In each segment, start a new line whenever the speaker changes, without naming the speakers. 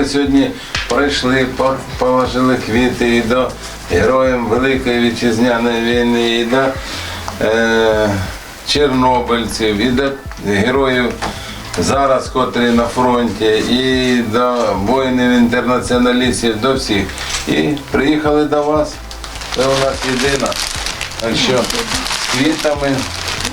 Ми сьогодні прийшли, по- положили квіти і до героям Великої вітчизняної війни, і до е, чорнобильців, і до героїв зараз, котрі на фронті, і до воїнів-інтернаціоналістів, до всіх. І приїхали до вас. Це у нас єдина. Так що з квітами,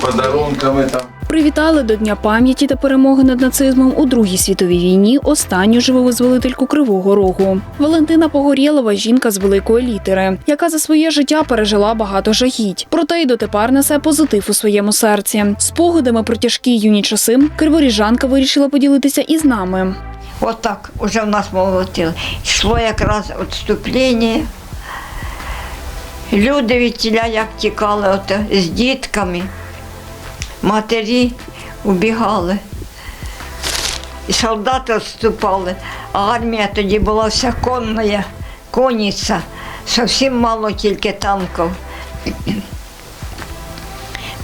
подарунками там.
Привітали до Дня пам'яті та перемоги над нацизмом у Другій світовій війні останню живу визволительку Кривого Рогу. Валентина Погорєлова жінка з великої літери, яка за своє життя пережила багато жахіть. Проте й дотепер несе позитив у своєму серці. Спогадами про тяжкі юні часи криворіжанка вирішила поділитися із нами.
Отак уже в нас молотили. Йшло якраз відступлення. Люди від тіля як тікали от, з дітками, матері убігали. І солдати відступали, а армія тоді була вся конна, конниця, зовсім мало тільки танків.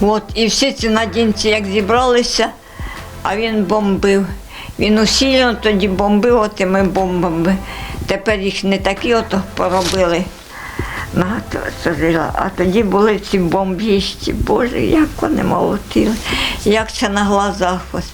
От, і всі ці надінці як зібралися, а він бомбив. Він усілено тоді бомбив тими бомбами. Тепер їх не такі ото поробили. На, то- то. А тоді були ці бомбіщі, Боже, як вони молотили, як це на глазах. ось.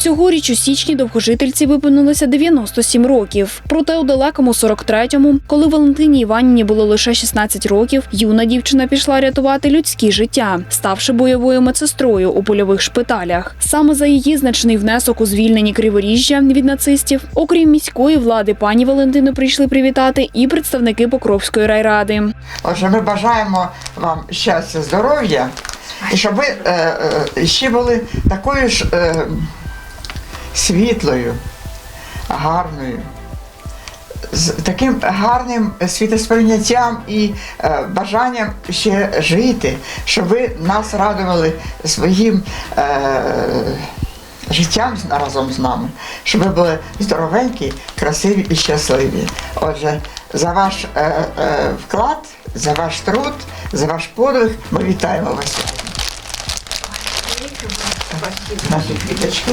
Цьогоріч у січні довгожительці виповнилося 97 років. Проте у далекому 43-му, коли Валентині Іванівні було лише 16 років, юна дівчина пішла рятувати людські життя, ставши бойовою медсестрою у польових шпиталях. Саме за її значний внесок у звільненні Криворіжжя від нацистів, окрім міської влади, пані Валентину прийшли привітати і представники Покровської райради.
Отже, ми бажаємо вам щастя, здоров'я, і щоб ви е, е, ще були такою ж е, світлою, гарною, з таким гарним світосприйняттям і е, бажанням ще жити, щоб ви нас радували своїм. Е, Життям разом з нами, щоб ви були здоровенькі, красиві і щасливі. Отже, за ваш е, е, вклад, за ваш труд, за ваш подвиг ми вітаємо вас. Наші квіточки.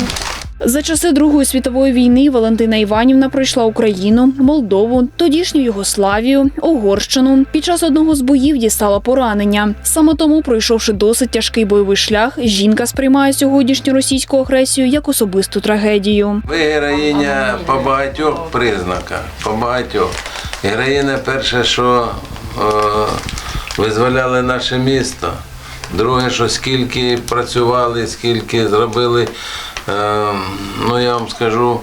За часи Другої світової війни Валентина Іванівна пройшла Україну, Молдову, тодішню Югославію, Угорщину. Під час одного з боїв дістала поранення. Саме тому, пройшовши досить тяжкий бойовий шлях, жінка сприймає сьогоднішню російську агресію як особисту трагедію.
Ви героїня по багатьох признаках, по багатьох. Героїня перше, що е, визволяли наше місто. Друге, що скільки працювали, скільки зробили, ну я вам скажу,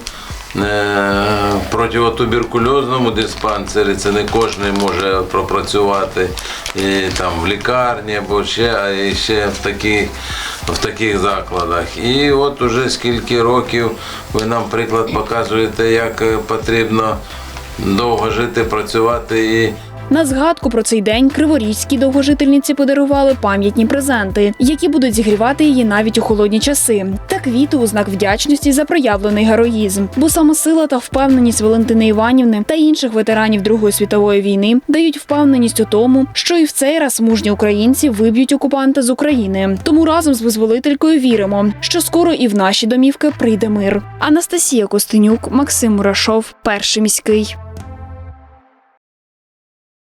е, противотуберкульозному диспансері, це не кожен може пропрацювати і, там, в лікарні або ще, а ще в таких, в таких закладах. І от уже скільки років ви нам приклад показуєте, як е, потрібно довго жити, працювати і
На згадку про цей день криворізькій довгожительниці подарували пам'ятні презенти, які будуть зігрівати її навіть у холодні часи, та квіти у знак вдячності за проявлений героїзм. Бо саме сила та впевненість Валентини Іванівни та інших ветеранів Другої світової війни дають впевненість у тому, що і в цей раз мужні українці виб'ють окупанта з України. Тому разом з визволителькою віримо, що скоро і в наші домівки прийде мир. Анастасія Костенюк, Максим Мурашов, перший міський.